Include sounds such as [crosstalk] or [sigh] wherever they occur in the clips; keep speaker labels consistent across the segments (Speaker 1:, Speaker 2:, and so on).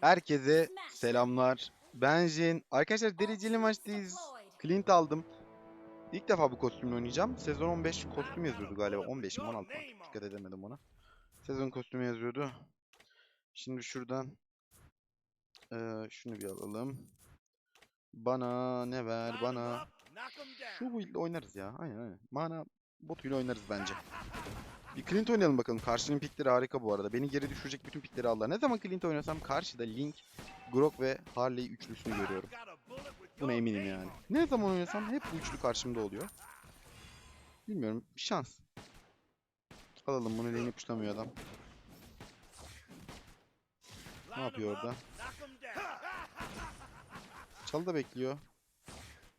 Speaker 1: Herkese selamlar. Ben Jin. Arkadaşlar dereceli maçtayız. Clint aldım. İlk defa bu kostümle oynayacağım. Sezon 15 kostüm yazıyordu galiba. 15 mi 16 mı? Dikkat edemedim ona. Sezon kostümü yazıyordu. Şimdi şuradan eee, şunu bir alalım. Bana ne ver bana. Şu build oynarız ya. Aynen aynen. Mana botuyla oynarız bence. [laughs] Bir Clint oynayalım bakalım. Karşının pikleri harika bu arada. Beni geri düşürecek bütün pikleri aldılar. Ne zaman Clint oynasam karşıda Link, Grok ve Harley üçlüsünü görüyorum. Buna eminim yani. Ne zaman oynasam hep bu üçlü karşımda oluyor. Bilmiyorum. Şans. Alalım bunu lane'e puşlamıyor adam. Ne yapıyor orada? Çalı da bekliyor.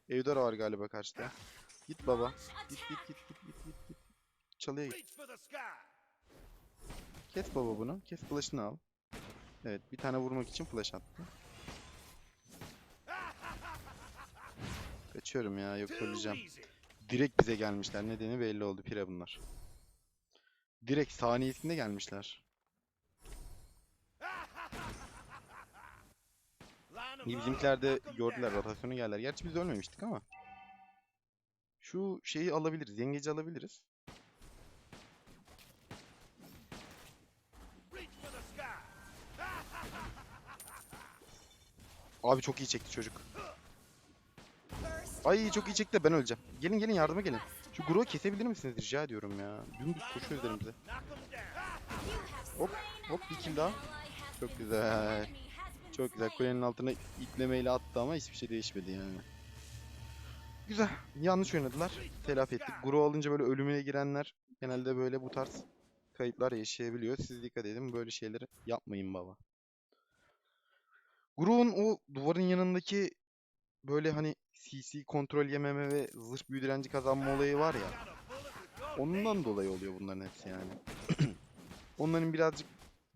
Speaker 1: Eudora var galiba karşıda. Git baba. Git git git git git git. Çalıya git. Kes baba bunu. Kes flash'ını al. Evet bir tane vurmak için flash attı. [laughs] Kaçıyorum ya yok öleceğim. Direkt bize gelmişler. Nedeni belli oldu. Pire bunlar. Direkt saniyesinde gelmişler. [laughs] İyi bizimkiler de gördüler rotasyonu geldiler. Gerçi biz ölmemiştik ama. Şu şeyi alabiliriz. Yengeci alabiliriz. Abi çok iyi çekti çocuk. Ay çok iyi çekti de ben öleceğim. Gelin gelin yardıma gelin. Şu Gro'u kesebilir misiniz rica ediyorum ya. Dümdüz koşuyor üzerimize. Hop hop bir kill daha. Çok güzel. Çok güzel. Kulenin altına iplemeyle attı ama hiçbir şey değişmedi yani. Güzel. Yanlış oynadılar. Telafi ettik. Gro alınca böyle ölümüne girenler genelde böyle bu tarz kayıplar yaşayabiliyor. Siz dikkat edin. Böyle şeyleri yapmayın baba. Gro'nun o duvarın yanındaki böyle hani CC kontrol yememe ve zırh büyü direnci kazanma olayı var ya. Ondan dolayı oluyor bunların hepsi yani. [clears throat] Onların birazcık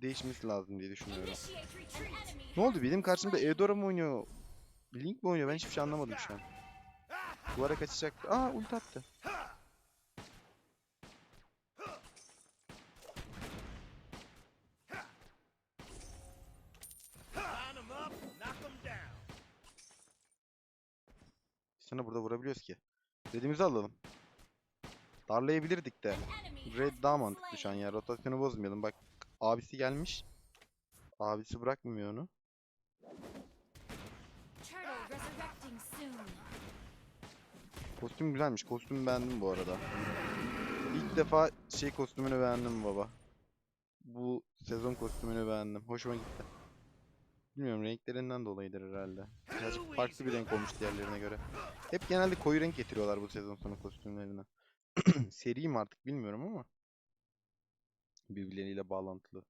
Speaker 1: değişmesi lazım diye düşünüyorum. Ne oldu? Benim karşımda Eudora mı oynuyor? Link mi oynuyor? Ben hiçbir şey anlamadım şu an. Duvara kaçacak. Aa ulti attı. Sana burada vurabiliyoruz ki. Dediğimizi alalım. Darlayabilirdik de. Red daha mantıklı şu an ya. Rotasyonu bozmayalım. Bak abisi gelmiş. Abisi bırakmıyor onu. Kostüm güzelmiş. Kostümü beğendim bu arada. İlk defa şey kostümünü beğendim baba. Bu sezon kostümünü beğendim. Hoşuma gitti. Bilmiyorum renklerinden dolayıdır herhalde. Birazcık farklı bir renk olmuş diğerlerine göre. Hep genelde koyu renk getiriyorlar bu sezon sonu kostümlerine. [clears throat] Seri mi artık bilmiyorum ama. Birbirleriyle bağlantılı.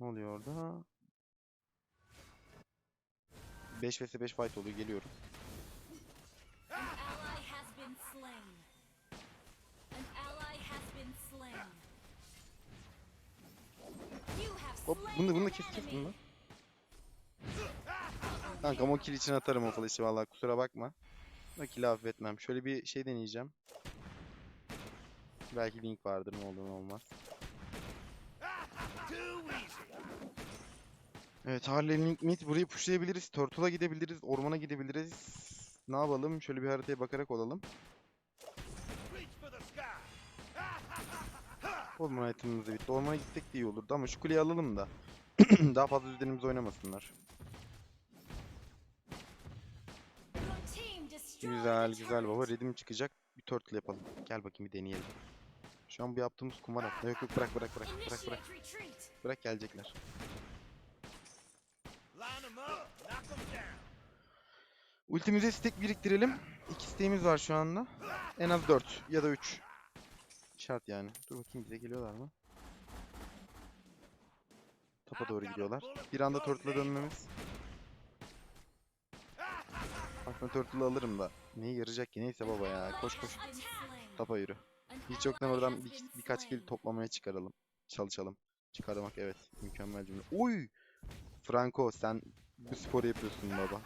Speaker 1: Ne oluyor orada? 5 vs 5 fight oluyor geliyorum. Hop bunu bunu kes kes bunu. Kankam o kill için atarım o flash'ı vallahi kusura bakma. O kill'i affetmem. Şöyle bir şey deneyeceğim. Belki link vardır ne olur ne olmaz. Evet Harley Link Meet burayı pushlayabiliriz. Turtle'a gidebiliriz. Ormana gidebiliriz. Ne yapalım? Şöyle bir haritaya bakarak olalım. Orman itemimiz de bitti. Ormana gittik de iyi olurdu ama şu kuleyi alalım da. [clears throat] Daha fazla üzerimize oynamasınlar. Güzel güzel baba. Redim çıkacak. Bir turtle yapalım. Gel bakayım bir deneyelim. Şu an bu yaptığımız kumar atma. Yok yok bırak bırak bırak. Bırak bırak. Bırak gelecekler. Ultimize stack biriktirelim. İki stack'imiz var şu anda. En az 4 ya da 3. Şart yani. Dur bakayım bize geliyorlar mı? Tapa doğru gidiyorlar. Bir anda turtle'a dönmemiz. Bak ben turtle'ı alırım da. Neye yarayacak ki? Neyse baba ya. Koş koş. Tapa yürü. Hiç yoktan oradan bir, birkaç kill toplamaya çıkaralım. Çalışalım. Çıkarmak evet. Mükemmel cümle. Oy! Franco sen bu sporu yapıyorsun baba.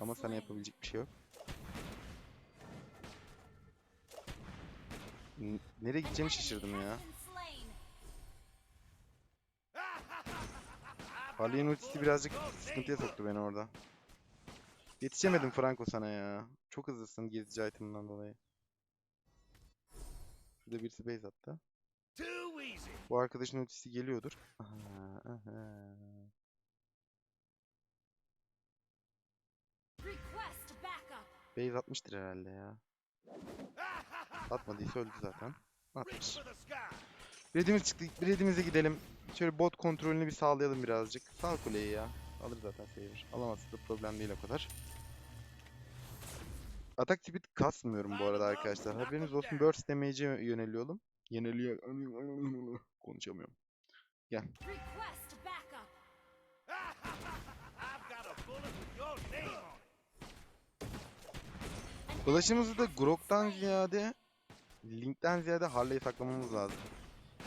Speaker 1: Ama sana yapabilecek bir şey yok. Nereye gideceğimi şaşırdım ya. [laughs] Ali'nin ultisi birazcık sıkıntıya soktu beni orada. Yetişemedim Franco sana ya. Çok hızlısın gezici item'ından dolayı. Şurada birisi base attı. Bu arkadaşın ultisi geliyordur. Aha. Base atmıştır herhalde ya. Atmadıysa öldü zaten. Atmış. Redimiz çıktı. Redimize gidelim. Şöyle bot kontrolünü bir sağlayalım birazcık. Sağ kuleyi ya. Alır zaten Saver. Alamazsa da problem değil o kadar. Atak tipi kasmıyorum bu arada arkadaşlar. Haberiniz olsun burst damage'e yöneliyorum. Yeniliyor. Konuşamıyorum.
Speaker 2: Request backup.
Speaker 3: I've got a bullet with your name on
Speaker 2: enemy
Speaker 1: da Grok'tan ziyade Link'ten ziyade Harley'i saklamamız lazım.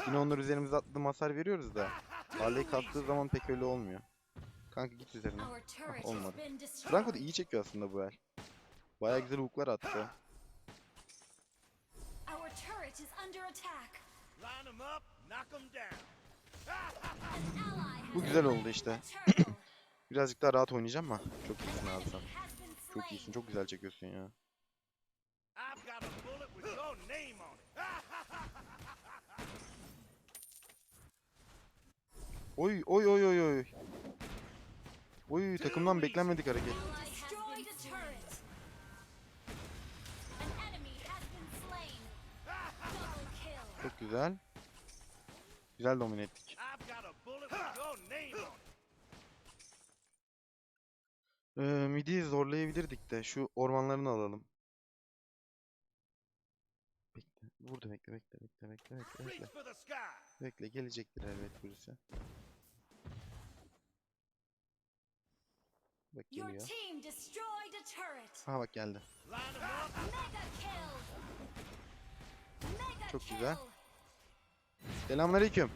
Speaker 1: Yine onlar üzerimize attığım hasar veriyoruz da Harley kastığı zaman pek öyle olmuyor. Kanka git üzerine.
Speaker 2: Has
Speaker 1: olmadı. Franco da iyi çekiyor aslında bu el. Baya güzel hooklar attı. Bu güzel oldu işte. Birazcık daha rahat oynayacağım ama çok iyisin abi sen. Çok iyisin, çok güzel çekiyorsun ya. Oy oy oy oy oy. Oy takımdan beklenmedik hareket. Çok güzel. Güzel domine ettik. Ee, midi zorlayabilirdik de şu ormanlarını alalım. Bekle. Burada bekle bekle bekle bekle bekle. bekle. Bekle gelecektir elbet birisi. Bak geliyor. Aha bak geldi. Çok güzel. Selamünaleyküm.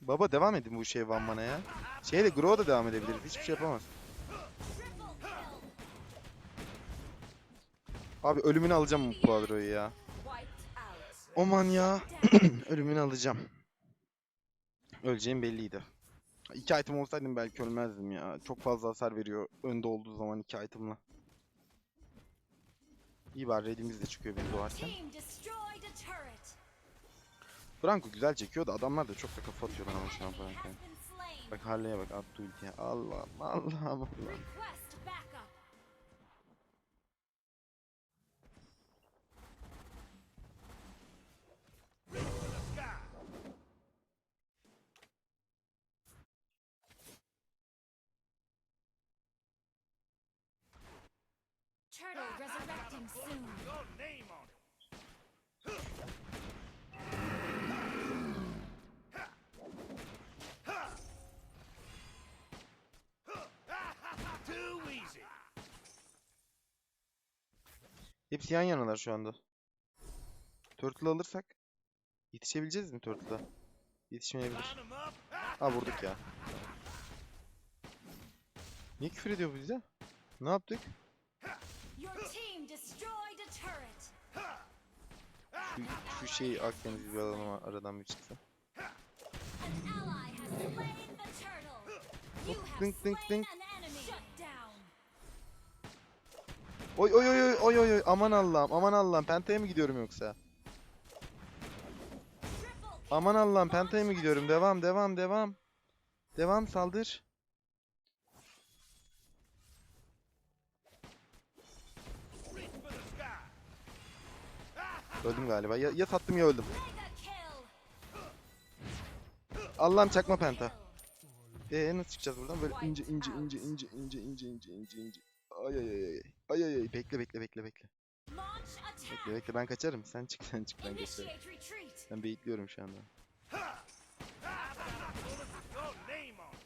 Speaker 1: Baba devam edin bu şey Vanman'a ya. Şeyle Grow da devam edebiliriz. Hiçbir şey yapamaz. Abi ölümünü alacağım bu quadroyu ya. Oman ya. [clears throat] Ölümünü alacağım. Öleceğim belliydi. İki item olsaydım belki ölmezdim ya. Çok fazla hasar veriyor önde olduğu zaman iki itemla. İyi bari redimiz de çıkıyor beni doğarken. Franco güzel çekiyor da adamlar da çok da kafa atıyor bana şu an
Speaker 2: Enemy
Speaker 1: Franco.
Speaker 2: has been slain.
Speaker 1: Bak Harley'e bak attı ultiye. Allah'ım Allah'ım Allah'ım.
Speaker 2: Turtle resurrecting soon.
Speaker 3: Your name on it. Too easy.
Speaker 1: Hepsi yan yanalar şu anda. Turtle alırsak yetişebileceğiz mi Turtle'a? Yetişmeyebilir. Ha vurduk ya. Niye küfür ediyor bu bize? Ne yaptık?
Speaker 2: Your team destroyed a turret.
Speaker 1: Şu, şu şey Akdeniz bir alalım aradan bir
Speaker 2: have
Speaker 1: dink, dink, dink. Oy oy oy oy oy oy aman Allah'ım aman Allah'ım pentaya mı gidiyorum yoksa? Aman Allah'ım pentaya mı gidiyorum? Devam devam devam. Devam saldır. Öldüm galiba. Ya, ya sattım ya öldüm. Allah'ım çakma penta. Ee nasıl çıkacağız buradan? Böyle ince ince ince ince ince ince ince ince ince. Ay ay ay ay. Ay ay ay. Bekle bekle bekle bekle. Bekle bekle ben kaçarım. Sen çık sen çık ben kaçarım. Ben bekliyorum şu anda.
Speaker 3: I've got a bullet with your name on it.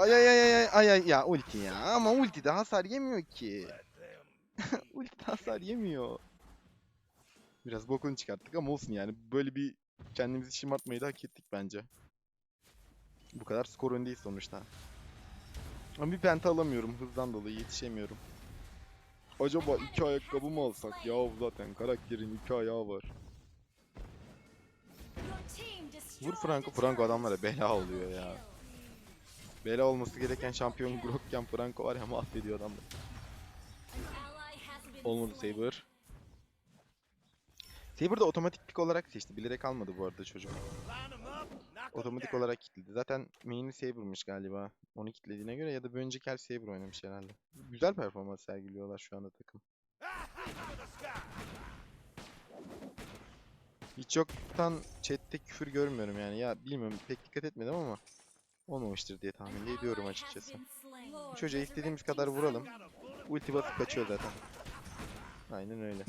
Speaker 1: Ay ay ay ay ay ay ya ulti ya. Ama ulti de hasar yemiyor ki. [laughs] Ulti de hasar yemiyor. Biraz bokunu çıkarttık ama olsun yani. Böyle bir kendimizi şımartmayı da hak ettik bence. Bu kadar skor öndeyiz sonuçta. Ama bir penta alamıyorum hızdan dolayı yetişemiyorum. Acaba iki ayakkabı mı alsak ya zaten karakterin iki ayağı var. Vur Franco, Franco adamlara bela oluyor ya. Bela olması gereken şampiyon Grokken Franco var ya mahvediyor adamları. Olmadı Saber. Saber da otomatik pick olarak seçti. Bilerek almadı bu arada çocuk. Otomatik olarak kilitledi. Zaten main'i Saber'mış galiba. Onu kilitlediğine göre ya da bir önceki el Saber oynamış herhalde. Güzel performans sergiliyorlar şu anda takım. Hiç yoktan chatte küfür görmüyorum yani. Ya bilmiyorum pek dikkat etmedim ama olmamıştır diye tahmin ediyorum açıkçası. Bu çocuğa istediğimiz kadar vuralım. Ulti basıp kaçıyor zaten. Aynen öyle.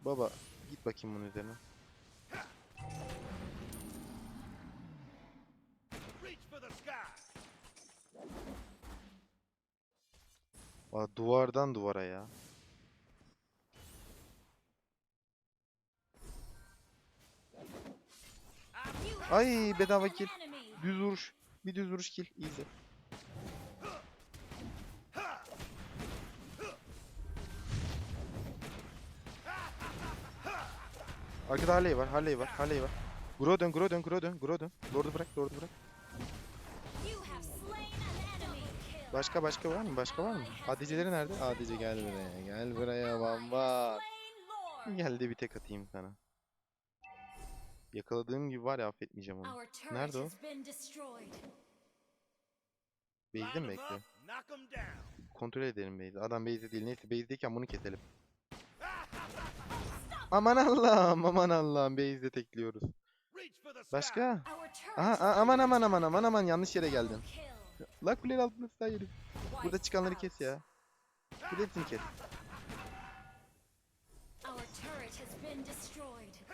Speaker 1: Baba git bakayım bunun üzerine. Aa, duvardan duvara ya. Ay bedava kill. Düz vuruş. Bir düz vuruş kill. Easy. Arkada Harley var, Harley var, Harley var. Grow dön, grow dön, grow dön, grow dön. Lord'u bırak, Lord'u bırak. Başka başka var mı? Başka var mı? ADC'leri nerede? ADC gel buraya. Gel buraya bamba. Gel de bir tek atayım sana. Yakaladığım gibi var ya affetmeyeceğim onu. Nerede o? Base'de mi
Speaker 3: down.
Speaker 1: Kontrol edelim base'i. Adam base'de değil. Neyse base'deyken bunu keselim. [laughs] Aman Allah'ım aman Allah'ım base'de tekliyoruz. Başka? Aha, a- aman aman aman aman aman yanlış yere geldin. La kulenin altında sağ yeri. Burada çıkanları kes ya. Burada hepsini kes.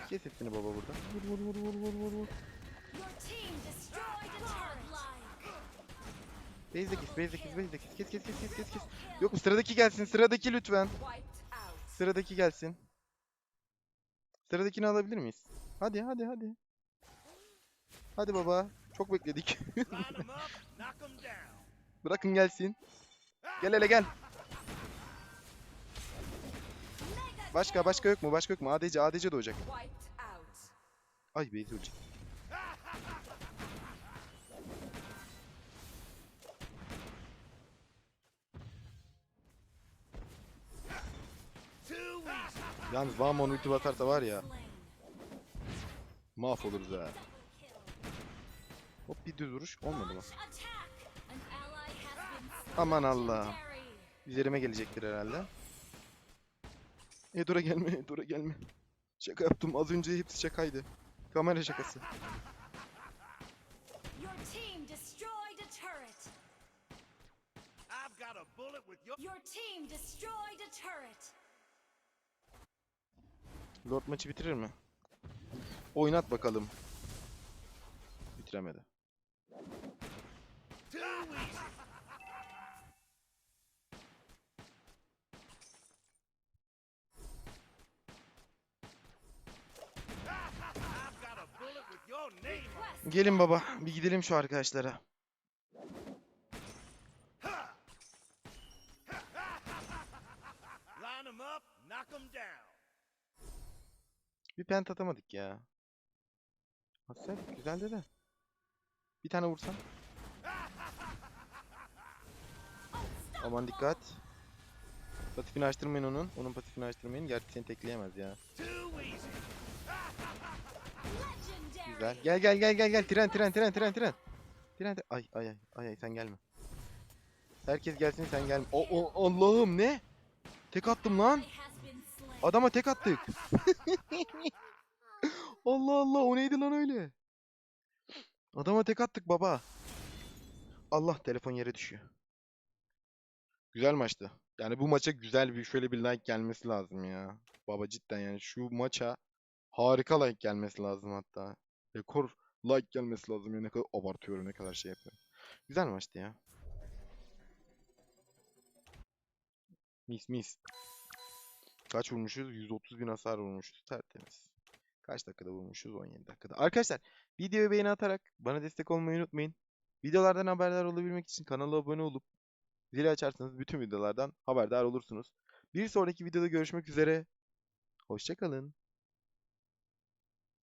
Speaker 1: Kes hepsini baba burada. Vur vur vur vur vur vur vur.
Speaker 2: Your team destroyed a turret.
Speaker 1: Base'de kes, base'de kes, base'de kes. Kes kes kes kes kes kes. Yok mu sıradaki gelsin, sıradaki lütfen. Sıradaki gelsin. Sıradakini alabilir miyiz? Hadi hadi hadi. Hadi baba. Çok bekledik. [laughs] Bırakın gelsin. Gel hele gel. Başka başka yok mu? Başka yok mu? ADC ADC doğacak. Ay base ölecek. Yalnız Vamon ulti basarsa var ya mahvoluruz ha. Hop bir düz vuruş olmadı mı? Aman Allah. Üzerime gelecektir herhalde. E dura gelme, e, [laughs] dura gelme. Şaka yaptım. Az önce hepsi şakaydı. Kamera şakası.
Speaker 2: Your team destroyed a turret.
Speaker 3: I've got a bullet with your.
Speaker 2: Your team destroyed a turret.
Speaker 1: Lord maçı bitirir mi? Oynat bakalım. Bitiremedi.
Speaker 3: Too easy. I've got a bullet with your name on it.
Speaker 1: Gelin baba, bir gidelim şu arkadaşlara. Bir pent atamadık ya. Atsaydık güzeldi de. Bir tane vursam. Aman dikkat. Pasifini açtırmayın onun. Onun pasifini açtırmayın. Gerçi seni tekleyemez ya. Güzel. Gel gel gel gel gel. Tren tren tren tren tren. Tren tren. Ay ay ay. Ay sen gelme. Herkes gelsin sen gelme. O, o Allah'ım ne? Tek attım lan. Adama tek attık. [laughs] Allah Allah o neydi lan öyle? Adama tek attık baba. Allah telefon yere düşüyor. Güzel maçtı. Yani bu maça güzel bir şöyle bir like gelmesi lazım ya. Baba cidden yani şu maça harika like gelmesi lazım hatta. Rekor like gelmesi lazım ya ne kadar abartıyorum ne kadar şey yapıyorum. Güzel maçtı ya. Mis mis. Kaç vurmuşuz? 130 bin hasar vurmuşuz. Tertemiz. Kaç dakikada vurmuşuz? 17 dakikada. Arkadaşlar videoyu beğeni atarak bana destek olmayı unutmayın. Videolardan haberdar olabilmek için kanala abone olup zili açarsanız bütün videolardan haberdar olursunuz. Bir sonraki videoda görüşmek üzere. Hoşçakalın.